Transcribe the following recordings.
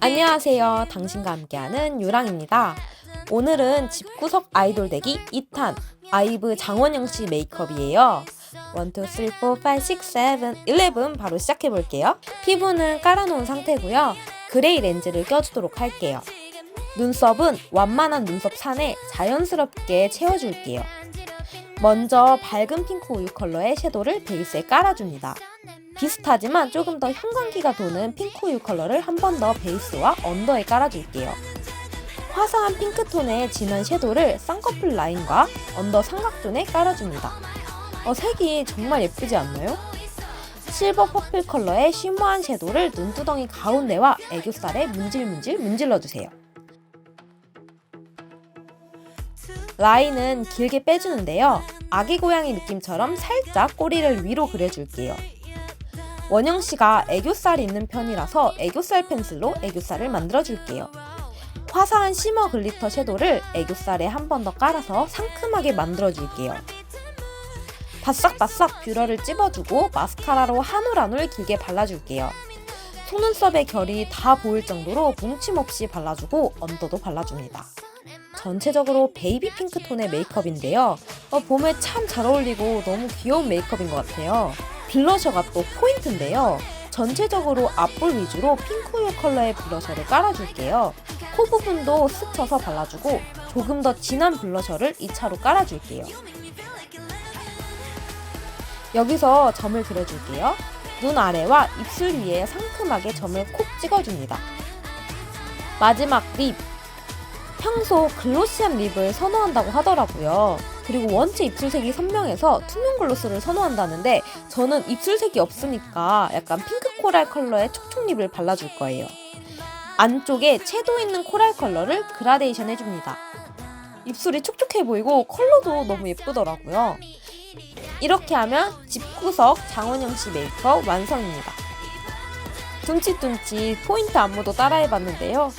안녕하세요. 당신과 함께하는 유랑입니다. 오늘은 집구석 아이돌 대기 2탄 아이브 장원영 씨 메이크업이에요. 1, 2, 3, 4, 5, 6, 7, 11 바로 시작해 볼게요. 피부는 깔아놓은 상태고요. 그레이 렌즈를 껴주도록 할게요. 눈썹은 완만한 눈썹 산에 자연스럽게 채워줄게요. 먼저 밝은 핑크 우유 컬러의 섀도를 베이스에 깔아줍니다. 비슷하지만 조금 더 형광기가 도는 핑크 우유 컬러를 한 번 더 베이스와 언더에 깔아줄게요. 화사한 핑크톤의 진한 섀도를 쌍꺼풀 라인과 언더 삼각존에 깔아줍니다. 어, 색이 정말 예쁘지 않나요? 실버 퍼플 컬러의 쉬머한 섀도를 눈두덩이 가운데와 애교살에 문질문질 문질러주세요. 라인은 길게 빼주는데요. 아기 고양이 느낌처럼 살짝 꼬리를 위로 그려줄게요. 원영 씨가 애교살이 있는 편이라서 애교살 펜슬로 애교살을 만들어줄게요. 화사한 시머 글리터 섀도를 애교살에 한 번 더 깔아서 상큼하게 만들어줄게요. 바싹바싹 뷰러를 찝어주고 마스카라로 한올 한올 길게 발라줄게요. 속눈썹의 결이 다 보일 정도로 뭉침 없이 발라주고 언더도 발라줍니다. 전체적으로 베이비 핑크 톤의 메이크업인데요. 어, 봄에 참 잘 어울리고 너무 귀여운 메이크업인 것 같아요. 블러셔가 또 포인트인데요. 전체적으로 앞볼 위주로 핑크유 컬러의 블러셔를 깔아줄게요. 코 부분도 스쳐서 발라주고 조금 더 진한 블러셔를 2차로 깔아줄게요. 여기서 점을 그려줄게요. 눈 아래와 입술 위에 상큼하게 점을 콕 찍어줍니다. 마지막 립. 평소 글로시한 립을 선호한다고 하더라고요. 그리고 원체 입술색이 선명해서 투명 글로스를 선호한다는데 저는 입술색이 없으니까 약간 핑크 코랄 컬러의 촉촉 립을 발라줄 거예요. 안쪽에 채도 있는 코랄 컬러를 그라데이션 해줍니다. 입술이 촉촉해 보이고 컬러도 너무 예쁘더라고요. 이렇게 하면 집구석 장원영 씨 메이크업 완성입니다. 둠칫둠칫 포인트 안무도 따라해봤는데요.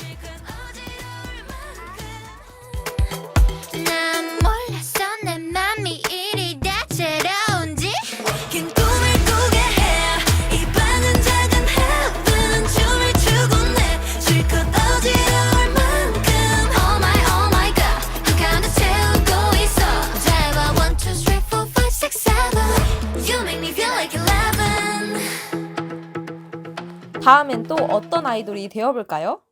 다음엔 또 어떤 아이돌이 되어볼까요?